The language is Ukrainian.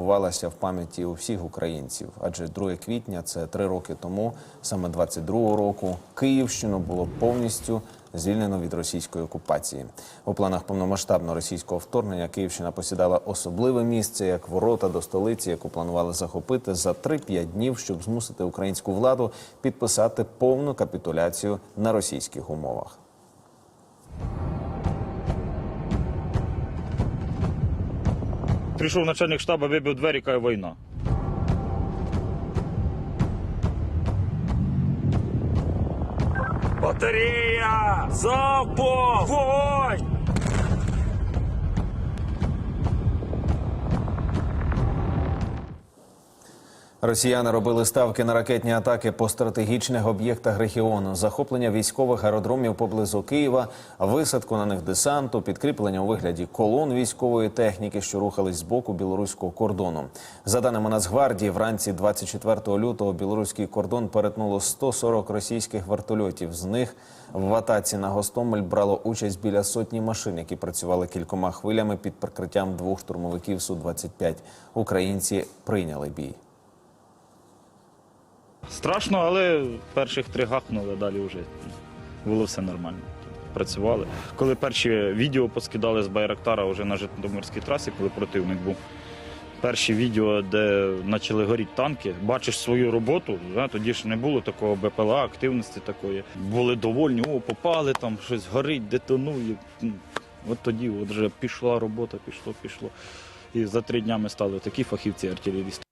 закарбувалася в пам'яті у всіх українців. Адже 2 квітня це три роки тому, саме 22-го року, Київщину було повністю звільнено від російської окупації. У планах повномасштабного російського вторгнення Київщина посідала особливе місце як ворота до столиці, яку планували захопити за 3-5 днів, щоб змусити українську владу підписати повну капітуляцію на російських умовах. Прийшов начальник штабу, вибив двері, каже, війна. Батарея! Запах! Вогонь! Росіяни робили ставки на ракетні атаки по стратегічних об'єктах регіону, захоплення військових аеродромів поблизу Києва, висадку на них десанту, підкріплення у вигляді колон військової техніки, що рухались з боку білоруського кордону. За даними Нацгвардії, вранці 24 лютого білоруський кордон перетнуло 140 російських вертольотів. З них в атаці на Гостомель брало участь біля сотні машин, які працювали кількома хвилями під прикриттям двох штурмовиків Су-25. Українці прийняли бій. Страшно, але перших три гахнули, далі вже було все нормально. Працювали. Коли перші відео поскидали з Байрактара вже на Житомирській трасі, коли противник був. Перші відео, де почали горіти танки, бачиш свою роботу, да, тоді ж не було такого БПЛА, активності такої. Були довольні, о, попали, там щось горить, детонує. Ну, От тоді от вже пішла робота, пішло, пішло. І за три дня ми стали такі фахівці артилерісти.